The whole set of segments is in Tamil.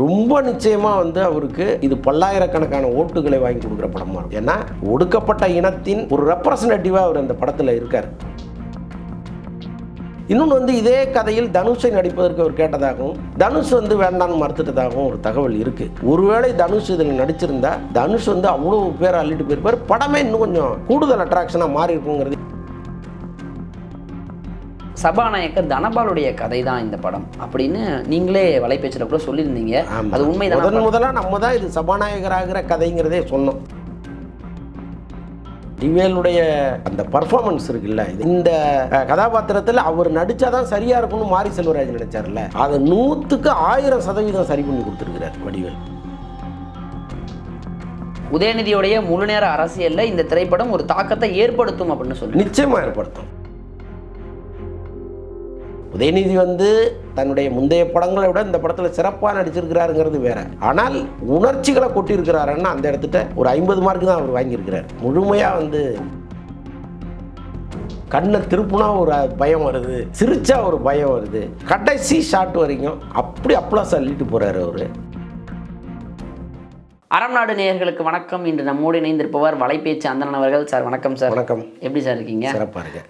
ரொம்ப நிச்சயமாக வந்து அவருக்கு இது பல்லாயிரக்கணக்கான ஓட்டுகளை வாங்கி கொடுக்குற படமா இருக்கும். ஏன்னா ஒடுக்கப்பட்ட இனத்தின் ஒரு ரெப்ரசன்டேட்டிவாக அவர் அந்த படத்தில் இருக்கார். இன்னொன்று வந்து இதே கதையில் தனுஷை நடிப்பதற்கு அவர் கேட்டதாகவும் தனுஷ் வந்து வேண்டாம்னு மறுத்துட்டதாகவும் ஒரு தகவல் இருக்கு. ஒருவேளை தனுஷ் இதில் நடிச்சிருந்தா தனுஷ் வந்து அவ்வளோ பேர் அள்ளிட்டு போயிருப்பார். படமே இன்னும் கொஞ்சம் கூடுதல் அட்ராக்ஷனாக மாறி இருக்குங்கிறது சபாநாயகர் தனபாலுடைய கதை தான் இந்த படம். அப்படின்னு நீங்களே வலைபேச்சில் கூட சொல்லியிருந்தீங்க. அது உண்மைதான்? முதன் முதலாக நம்ம தான் இது சபாநாயகராகிற கதைங்கிறதே சொன்னோம். டிவேலுடைய அந்த பர்ஃபார்மன்ஸ் இருக்குல்ல இந்த கதாபாத்திரத்தில் அவர் நடிச்சாதான் சரியா இருக்கும்னு மாரி செல்வராஜ் நினைச்சார்ல அதை நூற்றுக்கு ஆயிரம் சதவீதம் சரி பண்ணி கொடுத்துருக்கிறார் வடிவேல். உதயநிதியோடைய முழுநேர அரசியல்ல இந்த திரைப்படம் ஒரு தாக்கத்தை ஏற்படுத்தும் அப்படின்னு சொல்லி நிச்சயமா ஏற்படுத்தும். உதயநிதி வந்து தன்னுடைய முந்தைய படங்களை விட இந்த படத்தில் சிறப்பாக நடிச்சிருக்கிறாருங்கிறது வேற. ஆனால் உணர்ச்சிகளை கொட்டியிருக்கிறாருன்னா அந்த இடத்துல ஒரு ஐம்பது மார்க் தான் அவர் வாங்கியிருக்கிறார். முழுமையாக வந்து கண்ணை திருப்புனா ஒரு பயம் வருது சிரிச்சா ஒரு பயம் வருது. கடைசி ஷாட் வரைக்கும் அப்படி அப்ளாஸ் அள்ளிட்டு போறாரு அவரு. அறம் நாடு நேயர்களுக்கு வணக்கம். இன்று நம்மோடு இணைந்திருப்பவர் வலைபேச்சு அந்தணன் அவர்கள். சார் வணக்கம் சார். வணக்கம். எப்படி சார் இருக்கீங்க? சிறப்பாக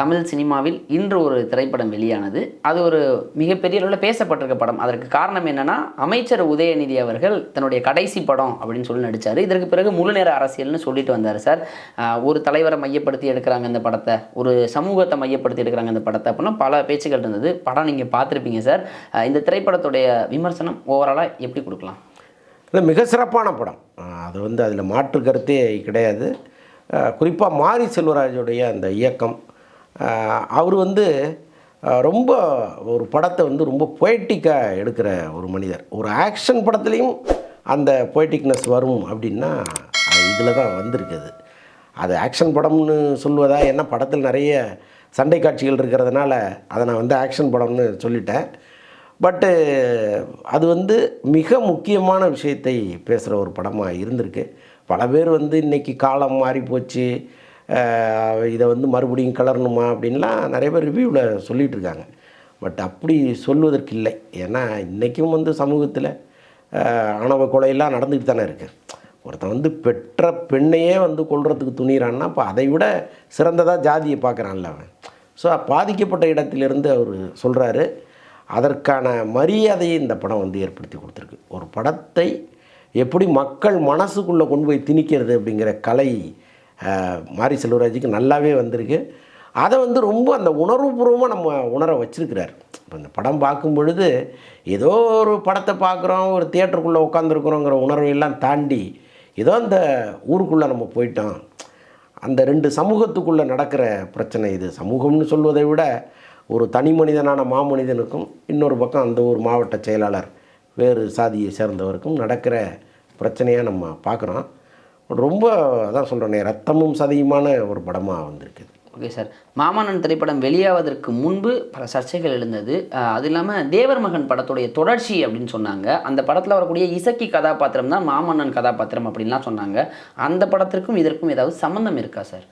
தமிழ் சினிமாவில் இன்று ஒரு திரைப்படம் வெளியானது. அது ஒரு மிகப்பெரிய அளவில் பேசப்பட்டிருக்க படம். அதற்கு காரணம் என்னன்னா அமைச்சர் உதயநிதி அவர்கள் தன்னுடைய கடைசி படம் அப்படின்னு சொல்லி நடிச்சார். இதற்கு பிறகு முழுநேர அரசியல்னு சொல்லிட்டு வந்தார் சார். ஒரு தலைவரை மையப்படுத்தி எடுக்கிறாங்க இந்த படத்தை. ஒரு சமூகத்தை மையப்படுத்தி எடுக்கிறாங்க இந்த படத்தை அப்படின்னா பல பேச்சுகள் இருந்தது. படம் நீங்கள் பார்த்துருப்பீங்க சார். இந்த திரைப்படத்துடைய விமர்சனம் ஓவராலாக எப்படி கொடுக்கலாம்? இல்லை மிக சிறப்பான படம். அது வந்து அதில் மாற்று கருத்தே கிடையாது. குறிப்பாக மாரி செல்வராஜுடைய அந்த இயக்கம் அவர் வந்து ரொம்ப ஒரு படத்தை வந்து ரொம்ப பொய்டிக்காக எடுக்கிற ஒரு மனிதர். ஒரு ஆக்ஷன் படத்துலேயும் அந்த பொய்டிக்னஸ் வரும் அப்படின்னா இதில் தான் வந்திருக்குது. அது ஆக்ஷன் படம்னு சொல்வதா ஏன்னா படத்தில் நிறைய சண்டை காட்சிகள் இருக்கிறதுனால அதை நான் வந்து ஆக்ஷன் படம்னு சொல்லிட்டேன். பட்டு அது வந்து மிக முக்கியமான விஷயத்தை பேசுகிற ஒரு படமாக இருந்திருக்கு. பல பேர் வந்து இன்றைக்கி காலம் மாறி போச்சு. இதை வந்து மறுபடியும் கலரணுமா அப்படின்லாம் நிறைய பேர் ரிவ்யூவில் சொல்லிகிட்டு இருக்காங்க. பட் அப்படி சொல்வதற்கு இல்லை ஏன்னா இன்றைக்கும் வந்து சமூகத்தில் ஆணவ கொலையெல்லாம் நடந்துக்கிட்டு தானே இருக்குது ஒருத்தன் வந்து பெற்ற பெண்ணையே வந்து கொள்றதுக்கு துணிகிறான்னா அப்போ அதை விட சிறந்ததாக ஜாதியை பார்க்குறான்ல அவன். ஸோ பாதிக்கப்பட்ட இடத்திலிருந்து அவர் சொல்கிறாரு அதற்கான மரியாதையை இந்த படம் வந்து ஏற்படுத்தி கொடுத்துருக்கு. ஒரு படத்தை எப்படி மக்கள் மனசுக்குள்ளே கொண்டு போய் திணிக்கிறது அப்படிங்கிற கலை மாரி செல்வராஜுக்கு நல்லாவே வந்திருக்கு. அதை வந்து ரொம்ப அந்த உணர்வுபூர்வமாக நம்ம உணர வச்சுருக்கிறார். இப்போ இந்த படம் பார்க்கும் பொழுது ஏதோ ஒரு படத்தை பார்க்குறோம் ஒரு தியேட்டருக்குள்ளே உட்காந்துருக்குறோங்கிற உணர்வையெல்லாம் தாண்டி ஏதோ அந்த ஊருக்குள்ளே நம்ம போயிட்டோம். அந்த ரெண்டு சமூகத்துக்குள்ளே நடக்கிற பிரச்சனை இது. சமூகம்னு சொல்வதை விட ஒரு தனி மனிதனான மாமனிதனுக்கும் இன்னொரு பக்கம் அந்த ஒரு மாவட்ட செயலாளர் வேறு சாதியை சேர்ந்தவருக்கும் நடக்கிற பிரச்சனையாக நம்ம பார்க்குறோம். ரொம்ப அதான் சொல்கிறேனே ரத்தமும் சதையுமான ஒரு படமாக வந்திருக்குது. Okay sir. மாமன்னன் திரைப்படம் வெளியாவதற்கு முன்பு பல சர்ச்சைகள் எழுந்தது. அது இல்லாமல் தேவர் மகன் படத்துடைய தொடர்ச்சி அப்படின்னு சொன்னாங்க. அந்த படத்தில் வரக்கூடிய இசக்கி கதாபாத்திரம் தான் மாமன்னன் கதாபாத்திரம் அப்படின்லாம் சொன்னாங்க. அந்த படத்திற்கும் இதற்கும் ஏதாவது சம்மந்தம் இருக்கா சார்?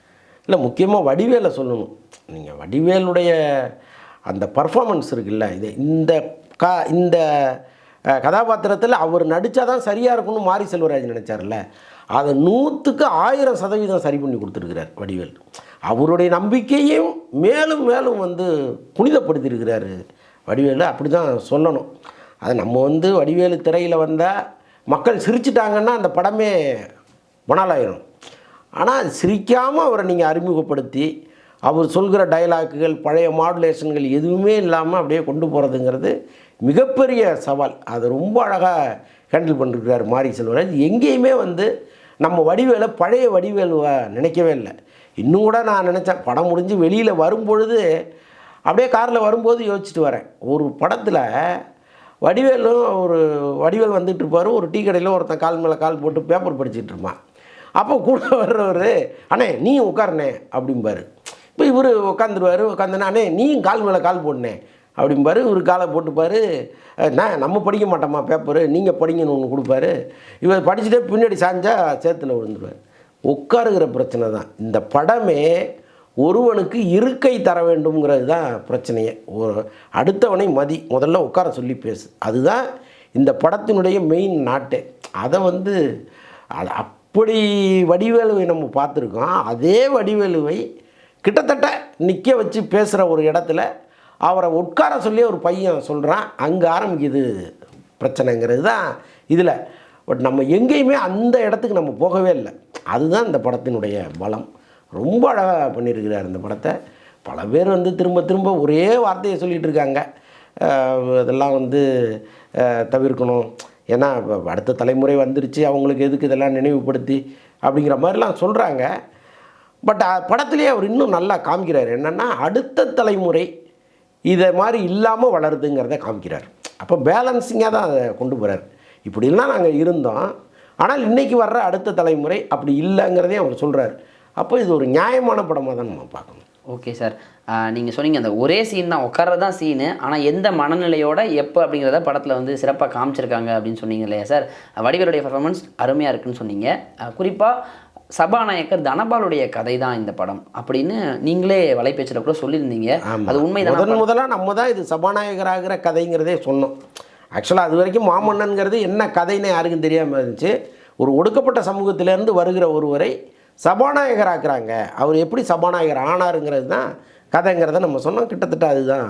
இல்லை முக்கியமாக வடிவேலை சொல்லணும். நீங்கள் வடிவேலுடைய அந்த பர்ஃபார்மன்ஸ் இருக்குல்ல இது இந்த கா இந்த கதாபாத்திரத்தில் அவர் நடித்தா தான் சரியாக இருக்கும்னு மாரி செல்வராஜ் நினச்சார்ல அதை நூற்றுக்கு ஆயிரம் சதவீதம் சரி பண்ணி கொடுத்துருக்கிறார் வடிவேல். அவருடைய நம்பிக்கையும் மேலும் மேலும் வந்து புனிதப்படுத்தியிருக்கிறாரு வடிவேலு அப்படி தான் சொல்லணும். அது நம்ம வந்து வடிவேலு திரையில் வந்தால் மக்கள் சிரிச்சிட்டாங்கன்னா அந்த படமே மணாலாயிரும். ஆனால் சிரிக்காமல் அவரை நீங்கள் அறிமுகப்படுத்தி அவர் சொல்கிற டயலாக்குகள் பழைய மாடுலேஷன்கள் எதுவுமே இல்லாமல் அப்படியே கொண்டு போகிறதுங்கிறது மிகப்பெரிய சவால். அது ரொம்ப அழகாக ஹேண்டில் பண்ணிருக்கிறார் மாரி செல்வராஜ். எங்கேயுமே வந்து நம்ம வடிவேலை பழைய வடிவேலுவை நினைக்கவே இல்லை. இன்னும் கூட நான் நினச்சேன் படம் முடிஞ்சு வெளியில் வரும்பொழுது அப்படியே காரில் வரும்போது யோசிச்சுட்டு வரேன். ஒரு படத்தில் வடிவேலும் ஒரு வடிவேல் வந்துட்டு இருப்பார் ஒரு டீ கடையில் ஒருத்தன் கால் மேலே கால் போட்டு பேப்பர் படிச்சுட்டு இருப்பான். அப்போ கூட வர்றவர் அண்ணே நீ உட்காருனே அப்படிம்பாரு. இப்போ இவர் உட்காந்துருவார் உட்காந்துனா அண்ணே நீயும் கால் மேலே கால் போடனே அப்படிம்பாரு. இவர் காலை போட்டுப்பார். நான் நம்ம படிக்க மாட்டோமா பேப்பரு நீங்கள் படிங்கன்னு ஒன்று கொடுப்பாரு. இவர் படிச்சுட்டே பின்னாடி சாஞ்சா சேத்துல விழுந்துருவார். உட்காருகிற பிரச்சனை தான். இந்த படமே ஒருவனுக்கு இருக்கை தர வேண்டும்ங்கிறது தான் பிரச்சனையே. ஒரு அடுத்தவனை மதி முதல்ல உட்கார சொல்லி பேசு. அதுதான் இந்த படத்தினுடைய மெயின் நாட்டே. அதை வந்து அது அப்படி வடிவேலுவை நம்ம பார்த்துருக்கோம். அதே வடிவேலுவை கிட்டத்தட்ட நிற்க வச்சு பேசுகிற ஒரு இடத்துல அவரை உட்கார சொல்லி ஒரு பையன் சொல்கிறான் அங்கே ஆரம்பிக்குது பிரச்சனைங்கிறது தான் இதில். பட் நம்ம எங்கேயுமே அந்த இடத்துக்கு நம்ம போகவே இல்லை. அதுதான் இந்த படத்தினுடைய பலம். ரொம்ப அழகாக பண்ணியிருக்கிறார் இந்த படத்தை. பல பேர் வந்து திரும்ப திரும்ப ஒரே வார்த்தையை சொல்லிகிட்டு இருக்காங்க. அதெல்லாம் இதெல்லாம் வந்து தவிர்க்கணும். ஏன்னா அடுத்த தலைமுறை வந்துருச்சு அவங்களுக்கு எதுக்கு இதெல்லாம் நினைவுபடுத்தி அப்படிங்கிற மாதிரிலாம் சொல்கிறாங்க பட் படத்துலேயே அவர் இன்னும் நல்லா காமிக்கிறார். என்னென்னா அடுத்த தலைமுறை இதை மாதிரி இல்லாமல் வளருதுங்கிறத காமிக்கிறார். அப்போ பேலன்சிங்காக தான் அதை கொண்டு போகிறார் இப்படிலாம் நாங்கள் இருந்தோம். ஆனால் இன்றைக்கி வர்ற அடுத்த தலைமுறை அப்படி இல்லைங்கிறதையும் அவர் சொல்கிறார் அப்போ இது ஒரு நியாயமான படமாக தான் நம்ம பார்க்கணும். ஓகே சார் நீங்கள் சொன்னீங்க அந்த ஒரே சீன் தான் உட்கார்றது தான் சீனு ஆனால் எந்த மனநிலையோட எப்போ அப்படிங்கிறத படத்தில் வந்து சிறப்பாக காமிச்சிருக்காங்க அப்படின்னு சொன்னீங்க இல்லையா சார் வடிவேலுடைய பர்ஃபார்மன்ஸ் அருமையாக இருக்குன்னு சொன்னீங்க. குறிப்பாக சபாநாயகர் தனபாலுடைய கதை தான் இந்த படம் அப்படின்னு நீங்களே வலைபேச்சில் கூட சொல்லியிருந்தீங்க. அது உண்மைதான்? முதன் முதலாக நம்ம தான் இது சபாநாயகராகிற கதைங்கிறதே சொன்னோம். ஆக்சுவலாக அது வரைக்கும் மாமன்னன்கிறது என்ன கதைன்னு யாருக்கும் தெரியாமல் இருந்துச்சு. ஒரு ஒடுக்கப்பட்ட சமூகத்திலேருந்து வருகிற ஒருவரை சபாநாயகராக்குறாங்க. அவர் எப்படி சபாநாயகர் ஆனாருங்கிறது தான் கதைங்கிறத நம்ம சொன்னோம். கிட்டத்தட்ட அதுதான்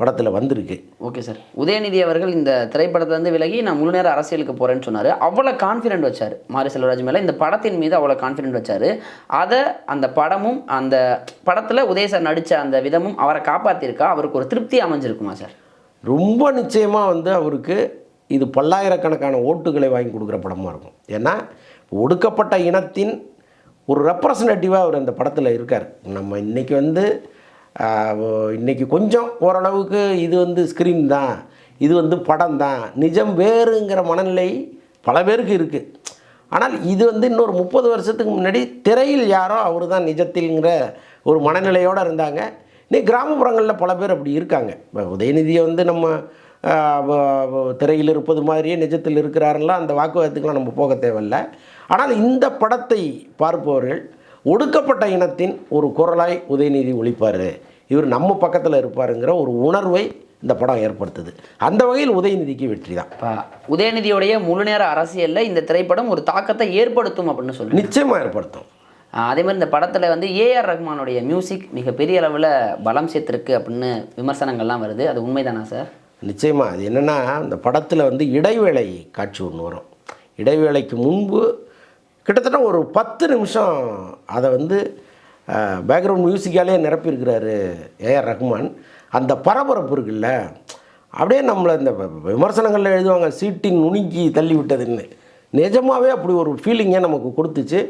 படத்தில் வந்திருக்கு. Okay sir. உதயநிதி அவர்கள் இந்த திரைப்படத்துலேருந்து விலகி நான் முழு நேர அரசியலுக்கு போகிறேன்னு சொன்னார். அவ்வளோ கான்ஃபிடென்ட் வச்சார் மாரி செல்வராஜ் மேலே. இந்த படத்தின் மீது அவ்வளோ கான்ஃபிடென்ட் வச்சார். அதை அந்த படமும் அந்த படத்தில் உதய சார் நடித்த அந்த விதமும் அவரை காப்பாற்றிருக்கா அவருக்கு ஒரு திருப்தி அமைஞ்சிருக்குமா சார்? ரொம்ப நிச்சயமாக வந்து அவருக்கு இது பல்லாயிரக்கணக்கான ஓட்டுகளை வாங்கி கொடுக்குற படமாக இருக்கும். ஏன்னா ஒடுக்கப்பட்ட இனத்தின் ஒரு ரெப்ரசன்டேட்டிவாக அவர் அந்த படத்தில் இருக்கார். நம்ம இன்றைக்கி வந்து இன்றைக்கி கொஞ்சம் ஓரளவுக்கு இது வந்து ஸ்க்ரீன் தான் இது வந்து படம் தான். நிஜம் வேறுங்கிற மனநிலை பல பேருக்கு இருக்குது ஆனால் இது வந்து இன்னொரு முப்பது வருஷத்துக்கு முன்னாடி திரையில் யாரோ அவர் தான் நிஜத்தில்ங்கிற ஒரு மனநிலையோடு இருந்தாங்க. இன்னைக்கு கிராமப்புறங்களில் பல பேர் அப்படி இருக்காங்க. இப்போ உதயநிதியை வந்து நம்ம திரையில் இருப்பது மாதிரியே நிஜத்தில் இருக்கிறாருலாம் அந்த வாக்குவாதத்துக்கெலாம் நம்ம போக தேவையில்ல. ஆனால் இந்த படத்தை பார்ப்பவர்கள் ஒடுக்கப்பட்ட இனத்தின் ஒரு குரலாய் உதயநிதி ஒழிப்பார் இவர் நம்ம பக்கத்தில் இருப்பாருங்கிற ஒரு உணர்வை இந்த படம் ஏற்படுத்துது. அந்த வகையில் உதயநிதிக்கு வெற்றி தான். உதயநிதியோடைய முழு நேர அரசியலில் இந்த திரைப்படம் ஒரு தாக்கத்தை ஏற்படுத்தும் அப்படின்னு சொல்லுங்கள் நிச்சயமாக ஏற்படுத்தும். அதே மாதிரி இந்த படத்தில் வந்து ஏஆர் ரஹ்மானுடைய மியூசிக் மிகப்பெரிய அளவில் பலம் சேர்த்துருக்கு அப்படின்னு விமர்சனங்கள்லாம் வருது. அது உண்மைதானா சார் நிச்சயமாக அது என்னென்னா இந்த படத்தில் வந்து இடைவேளை காட்சி ஒன்று வரும். இடைவேளைக்கு முன்பு கிட்டத்தட்ட ஒரு பத்து நிமிஷம் அதை வந்து பேக்ரவுண்ட் மியூசிக்காலே நிரப்பியிருக்கிறாரு ஏஆர் ரஹ்மான் அந்த பரபரப்பு இருக்குல்ல அப்படியே நம்மளை இந்த விமர்சனங்களில் எழுதுவாங்க சீட்டின் நுணுக்கி தள்ளி விட்டதுன்னு. நிஜமாகவே அப்படி ஒரு ஃபீலிங்கே நமக்கு கொடுத்துச்சு.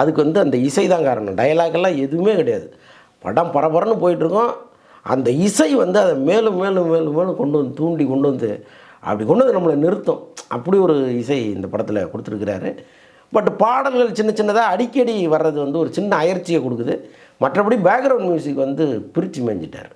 அதுக்கு வந்து அந்த இசை தான் காரணம். டயலாகெல்லாம் எல்லாம் எதுவுமே கிடையாது. படம் பரபரன்னு போயிட்டுருக்கோம். அந்த இசை வந்து அதை மேலும் மேலும் மேலும் மேலும் கொண்டு வந்து தூண்டி கொண்டு வந்து அப்படி கொண்டு வந்து நம்மளை நிறுத்தும். அப்படி ஒரு இசை இந்த படத்தில் கொடுத்துருக்கிறாரு. பட் பாடல்கள் சின்ன சின்னதாக அடிக்கடி வர்றது வந்து ஒரு சின்ன அயற்சியை கொடுக்குது. மற்றபடி பேக்ரவுண்ட் மியூசிக் வந்து பிரித்து மேய்ஞ்சிட்டார்.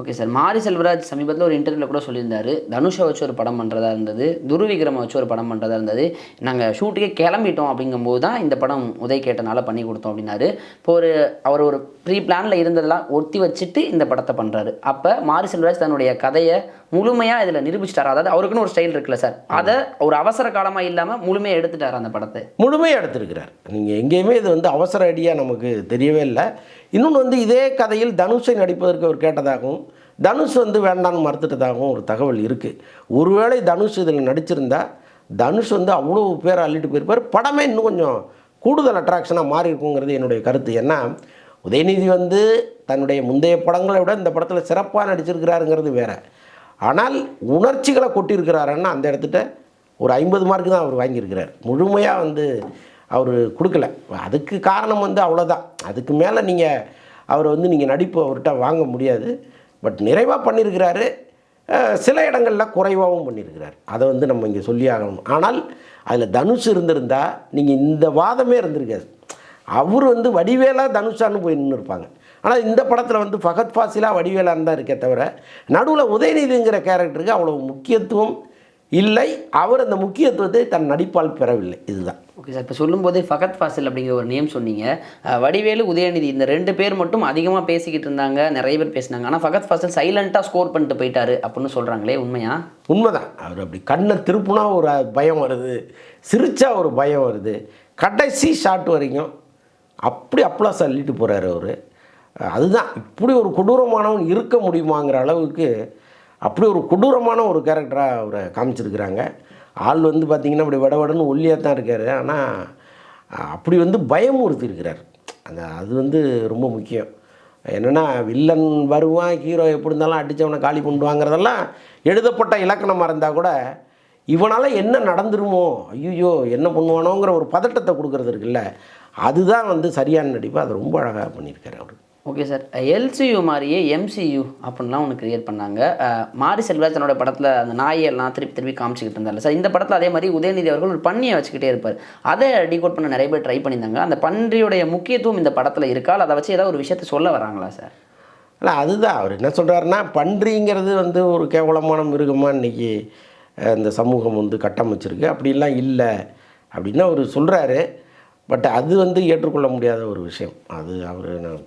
Okay sir. மாரி செல்வராஜ் சமீபத்தில் ஒரு இன்டர்வியூவில் கூட சொல்லியிருந்தாரு. தனுஷை வச்சு ஒரு படம் பண்ணுறதா இருந்தது துருவிக்ரமை வச்சு ஒரு படம் பண்ணுறதா இருந்தது. நாங்கள் ஷூட்டுக்கே கிளம்பிட்டோம் அப்படிங்கும்போது தான் இந்த படம் உதய் கேட்டனால பண்ணி கொடுத்தோம் அப்படின்னாரு. இப்போ ஒரு அவர் ஒரு ப்ரீ பிளானில் இருந்ததெல்லாம் ஒத்தி வச்சுட்டு இந்த படத்தை பண்ணுறாரு அப்போ மாரி செல்வராஜ் தன்னுடைய கதையை முழுமையாக இதில் நிரூபிச்சிட்டார்? அதாவது அவருக்குன்னு ஒரு ஸ்டைல் இருக்குல்ல சார். அதை ஒரு அவசர காலமாக இல்லாமல் முழுமையாக எடுத்துட்டார் அந்த படத்தை? முழுமையாக எடுத்திருக்கிறார். நீங்கள் எங்கேயுமே இது வந்து அவசர அடியாக நமக்கு தெரியவே இல்லை. இன்னொன்று வந்து இதே கதையில் தனுஷை நடிப்பதற்கு அவர் கேட்டதாகவும் தனுஷ் வந்து வேண்டான்னு மறுத்துட்டதாகவும் ஒரு தகவல் இருக்குது ஒருவேளை தனுஷ் இதில் நடிச்சிருந்தா தனுஷ் வந்து அவ்வளோ பேரை அள்ளிட்டு போயிருப்பார். படமே இன்னும் கொஞ்சம் கூடுதல் அட்ராக்ஷனாக மாறி இருக்குங்கிறது என்னுடைய கருத்து. ஏன்னா உதயநிதி வந்து தன்னுடைய முந்தைய படங்களை விட இந்த படத்தில் சிறப்பாக நடிச்சிருக்கிறாருங்கிறது வேற. ஆனால் உணர்ச்சிகளை கொட்டியிருக்கிறாருன்னா அந்த இடத்துட்ட ஒரு ஐம்பது மார்க்கு தான் அவர் வாங்கியிருக்கிறார். முழுமையாக வந்து அவர் கொடுக்கல. அதுக்கு காரணம் வந்து அவ்வளோதான் அதுக்கு மேலே நீங்கள் அவரை வந்து நீங்கள் நடிப்பு அவர்கிட்ட வாங்க முடியாது. பட் நிறைவாக பண்ணியிருக்கிறாரு சில இடங்களில் குறைவாகவும் பண்ணியிருக்கிறார் அதை வந்து நம்ம இங்கே சொல்லி ஆகணும். ஆனால் அதில் தனுஷ் இருந்திருந்தால் நீங்கள் இந்த வாதமே இருந்திருக்காது. அவர் வந்து வடிவேலா தனுஷான்னு போய் நின்று இருப்பாங்க ஆனால் இந்த படத்தில் வந்து ஃபகத் ஃபாசிலாக வடிவேலான்னு தான் இருக்கே தவிர நடுவில் உதயநிதிங்கிற கேரக்டருக்கு அவ்வளோ முக்கியத்துவம் இல்லை. அவர் அந்த முக்கியத்துவத்தை தன் நடிப்பால் பெறவில்லை. இதுதான். ஓகே சார் இப்போ சொல்லும்போதே ஃபகத் ஃபாசில் அப்படிங்கிற ஒரு நேம் சொன்னீங்க. வடிவேலு உதயநிதி இந்த ரெண்டு பேர் மட்டும் அதிகமாக பேசிக்கிட்டு இருந்தாங்க நிறைய பேர் பேசினாங்க. ஆனால் ஃபகத் ஃபாசில் சைலண்ட்டாக ஸ்கோர் பண்ணிட்டு போயிட்டாரு அப்படின்னு சொல்கிறாங்களே உண்மையா? உண்மைதான். அவர் அப்படி கண்ணை திருப்புனா ஒரு பயம் வருது சிரிச்சா ஒரு பயம் வருது. கடைசி ஷாட் வரைக்கும் அப்படி அப்ளாஸ் அள்ளிட்டு போகிறாரு அவர். அதுதான். இப்படி ஒரு கொடூரமானவன் இருக்க முடியுமாங்கிற அளவுக்கு அப்படி ஒரு கொடூரமான ஒரு கேரக்டராக அவரை காமிச்சிருக்கிறாங்க. ஆள் வந்து பார்த்திங்கன்னா அப்படி வடவடன்னு ஒல்லியாக தான் இருக்கார். ஆனால் அப்படி வந்து பயமுறுத்தி இருக்கிறார் அந்த அது வந்து ரொம்ப முக்கியம். என்னென்னா வில்லன் வருவான் ஹீரோ எப்படி இருந்தாலும் அடித்தவனை காலி பண்ணுவாங்கிறதெல்லாம் எழுதப்பட்ட இலக்கணமாக இருந்தால் கூட இவனால் என்ன நடந்துருமோ ஐயோ என்ன பண்ணுவானோங்கிற ஒரு பதட்டத்தை கொடுக்குறது இருக்குல்ல அதுதான் வந்து சரியான நடிப்பு. அதை ரொம்ப அழகாக பண்ணியிருக்காரு அவர். ஓகே சார் எல்சியு மாதிரியே எம்சியு அப்படின்லாம் ஒன்று கிரியேட் பண்ணாங்க. மாரி செல்வராஜ் தன்னோட படத்தில் அந்த நாயெல்லாம் திருப்பி திருப்பி காமிச்சிக்கிட்டு இருந்தார் சார் இந்த படத்தில் அதே மாதிரி உதயநிதி அவர்கள் ஒரு பன்னியை வச்சுக்கிட்டே இருப்பார். அதை டிகோட் பண்ண நிறைய பேர் ட்ரை பண்ணியிருந்தாங்க. அந்த பன்றியுடைய முக்கியத்துவம் இந்த படத்தில் இருக்கால் அதை வச்சு ஏதாவது ஒரு விஷயத்தை சொல்ல வராங்களா சார் இல்லை அதுதான். அவர் என்ன சொல்கிறாருன்னா பன்றிங்கிறது வந்து ஒரு கேவலமான மிருகமாக இன்றைக்கி இந்த சமூகம் வந்து கட்டமைச்சிருக்கு? அப்படிலாம் இல்லை அப்படின்னு அவர் சொல்கிறாரு பட் அது வந்து ஏற்றுக்கொள்ள முடியாத ஒரு விஷயம். அது அவர் நான்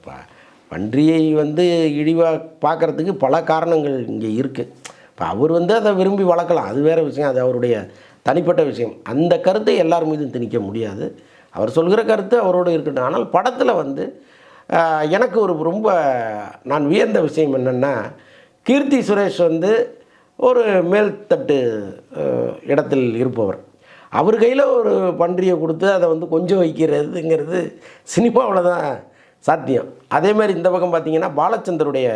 பன்றியை வந்து இழிவாக பார்க்குறதுக்கு பல காரணங்கள் இங்கே இருக்குது இப்போ அவர் வந்து அதை விரும்பி வளர்க்கலாம். அது வேறு விஷயம். அது அவருடைய தனிப்பட்ட விஷயம். அந்த கருத்தை எல்லார் மீதும் திணிக்க முடியாது. அவர் சொல்கிற கருத்து அவரோட இருக்கட்டும். ஆனால் படத்தில் வந்து எனக்கு ஒரு ரொம்ப நான் வியந்த விஷயம் என்னென்னா கீர்த்தி சுரேஷ் வந்து ஒரு மேல்தட்டு இடத்தில் இருப்பவர். அவர் கையில் ஒரு பன்றியை கொடுத்து அதை வந்து கொஞ்சம் வைக்கிறதுங்கிறது சினிமாவில் தான் சாத்தியம். அதே மாதிரி இந்த பக்கம் பார்த்தீங்கன்னா பாலச்சந்தருடைய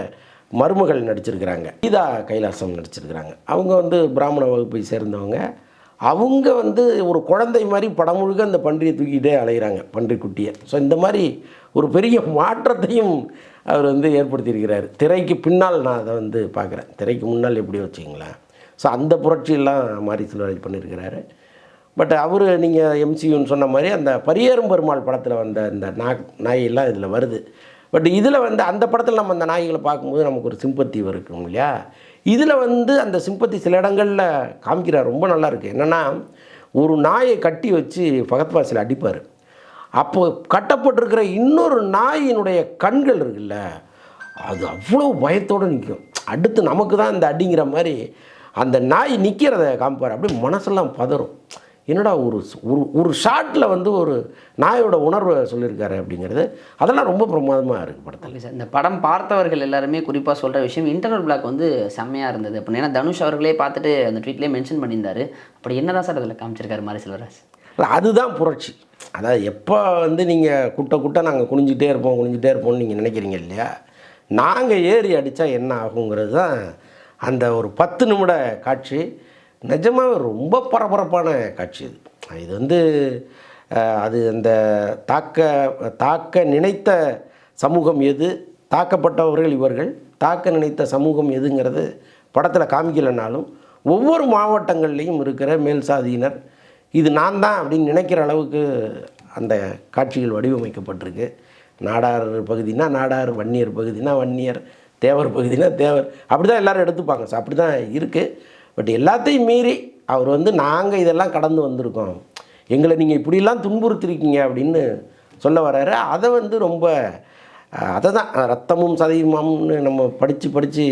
மருமகள் நடிச்சிருக்கிறாங்க. கீதா கைலாசம் நடிச்சிருக்கிறாங்க. அவங்க வந்து பிராமண வகுப்பை சேர்ந்தவங்க. அவங்க வந்து ஒரு குழந்தை மாதிரி படம் முழுக்க அந்த பன்றியை தூக்கிட்டே அலைகிறாங்க பன்றி குட்டியை ஸோ இந்த மாதிரி ஒரு பெரிய மாற்றத்தையும் அவர் வந்து ஏற்படுத்தியிருக்கிறார். திரைக்கு பின்னால் நான் அதை வந்து பார்க்குறேன். திரைக்கு முன்னால் எப்படி வச்சுங்களேன் ஸோ அந்த புரட்சியெல்லாம் மாரி செல்வராஜ் பண்ணியிருக்கிறாரு. பட் அவர் நீங்கள் எம்சியூன்னு சொன்ன மாதிரி அந்த பரியேறும் பெருமாள் படத்தில் வந்த இந்த நா நாயெல்லாம் இதில் வருது. பட் இதில் வந்து அந்த படத்தில் நம்ம அந்த நாய்களை பார்க்கும்போது நமக்கு ஒரு சிம்பத்தி இருக்கும் இல்லையா? இதில் வந்து அந்த சிம்பத்தி சில இடங்களில் காமிக்கிறார். ரொம்ப நல்லா இருக்குது என்னென்னா ஒரு நாயை கட்டி வச்சு பகத்வாசில் அடிப்பார். அப்போ கட்டப்பட்டிருக்கிற இன்னொரு நாயினுடைய கண்கள் இருக்குல்ல அது அவ்வளோ பயத்தோடு நிற்கும் அடுத்து நமக்கு தான் இந்த அடிங்கிற மாதிரி அந்த நாய் நிற்கிறத காமிப்பார். அப்படியே மனசெல்லாம் பதறும். என்னடா ஒரு ஒரு ஒரு ஷாட்டில் வந்து ஒரு நாயோட உணர்வை சொல்லியிருக்காரு அப்படிங்கிறது அதெல்லாம் ரொம்ப பிரமாதமாக இருக்குது படத்தில். சார். இந்த படம் பார்த்தவர்கள் எல்லாருமே குறிப்பாக சொல்கிற விஷயம் இன்டர்னல் பிளாக் வந்து செம்மையாக இருந்தது. அப்படின்னு ஏன்னா தனுஷ் அவர்களே பார்த்துட்டு அந்த ட்வீட்லேயே மென்ஷன் பண்ணியிருந்தாரு. அப்படி என்னதான் சார் அதில் காமிச்சிருக்காரு மாரி செல்வராஜ்? இல்ல, அதுதான் புரட்சி. அதாவது எப்போ வந்து நீங்கள் குட்டை குட்டை நாங்கள் குனிஞ்சிட்டே இருப்போம் குனிஞ்சிட்டே இருப்போம்னு நீங்கள் நினைக்கிறீங்க இல்லையா? நாங்கள் ஏறி அடித்தா என்ன ஆகுங்கிறது தான் அந்த ஒரு பத்து நிமிட காட்சி. நிஜமாக ரொம்ப பரபரப்பான காட்சி இது. இது வந்து அது அந்த தாக்க தாக்க நினைத்த சமூகம் எது? தாக்கப்பட்டவர்கள் இவர்கள். தாக்க நினைத்த சமூகம் எதுங்கிறது படத்தில் காமிக்கலைனாலும் ஒவ்வொரு மாவட்டங்கள்லேயும் இருக்கிற மேல் சாதியினர் இது நான் தான் அப்படின்னு நினைக்கிற அளவுக்கு அந்த காட்சிகள் வடிவமைக்கப்பட்டிருக்கு. நாடார் பகுதினா நாடார் வன்னியர் பகுதினா வன்னியர் தேவர் பகுதினா தேவர். அப்படி தான் எல்லோரும் எடுத்துப்பாங்க. ஸோ அப்படி தான் இருக்குது பட் எல்லாத்தையும் மீறி அவர் வந்து நாங்கள் இதெல்லாம் கடந்து வந்திருக்கோம். எங்களை நீங்கள் இப்படிலாம் துன்புறுத்திருக்கீங்க அப்படின்னு சொல்ல வர்றாரு அதை வந்து ரொம்ப அதை தான் ரத்தமும் சதையுமாம்னு நம்ம படித்து படித்து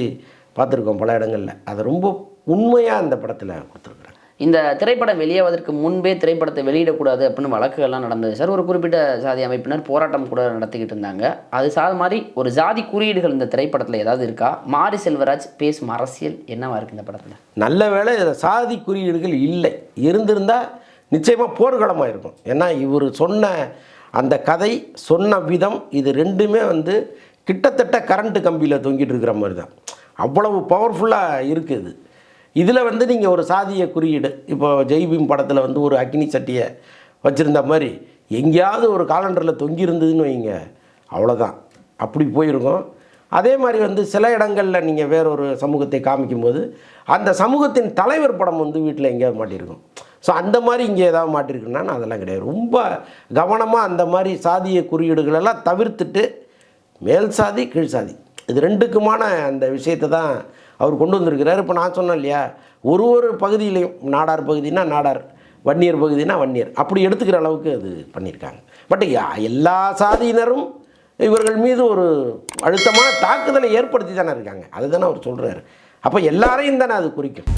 பார்த்துருக்கோம் பல இடங்களில். அதை ரொம்ப உண்மையாக அந்த படத்தில் கொடுத்துருக்கோம் இந்த திரைப்படம் வெளியாவதற்கு முன்பே திரைப்படத்தை வெளியிடக்கூடாது அப்படின்னு வழக்குகள்லாம் நடந்தது. சார் ஒரு குறிப்பிட்ட சாதி அமைப்பினர் போராட்டம் கூட நடத்திக்கிட்டு இருந்தாங்க. அது சாத மாதிரி ஒரு ஜாதி குறியீடுகள் இந்த திரைப்படத்தில் ஏதாவது இருக்கா? மாரி செல்வராஜ் பேசும் அரசியல் என்னவா இருக்குது இந்த படத்தில்? நல்ல வேளை சாதி குறியீடுகள் இல்லை. இருந்திருந்தால் நிச்சயமாக போர்க்களமாக இருக்கும். ஏன்னா இவர் சொன்ன அந்த கதை சொன்ன விதம் இது ரெண்டுமே வந்து கிட்டத்தட்ட கரண்ட்டு கம்பியில் தொங்கிட்டு இருக்கிற மாதிரி தான். அவ்வளவு பவர்ஃபுல்லாக இருக்குது இதில் வந்து நீங்கள் ஒரு சாதிய குறியீடு. இப்போ ஜெய்பீம் படத்தில் வந்து ஒரு அக்னி சட்டியை வச்சுருந்த மாதிரி எங்கேயாவது ஒரு காலண்டரில் தொங்கி இருந்ததுன்னு வைங்க. அவ்வளோதான். அப்படி போயிருக்கும். அதே மாதிரி வந்து சில இடங்களில் நீங்கள் வேறொரு சமூகத்தை காமிக்கும்போது அந்த சமூகத்தின் தலைவர் படம் வந்து வீட்டில் எங்கேயாவது மாட்டியிருக்கும். ஸோ அந்த மாதிரி இங்கே ஏதாவது மாட்டிருக்குன்னா அதெல்லாம் கிடையாது. ரொம்ப கவனமாக அந்த மாதிரி சாதிய குறியீடுகளெல்லாம் தவிர்த்துட்டு மேல் சாதி கீழ் சாதி. இது ரெண்டுக்குமான அந்த விஷயத்தை தான் அவர் கொண்டு வந்திருக்கிறார். இப்போ நான் சொன்னேன் இல்லையா ஒரு ஒரு பகுதியிலையும் நாடார் பகுதினா நாடார் வன்னியர் பகுதினா வன்னியர். அப்படி எடுத்துக்கிற அளவுக்கு அது பண்ணியிருக்காங்க. பட் எல்லா சாதியினரும் இவர்கள் மீது ஒரு அழுத்தமான தாக்குதலை ஏற்படுத்தி தானே இருக்காங்க. அதுதானே அவர் சொல்கிறாரு அப்போ எல்லாரையும் தானே அது குறிக்கும்.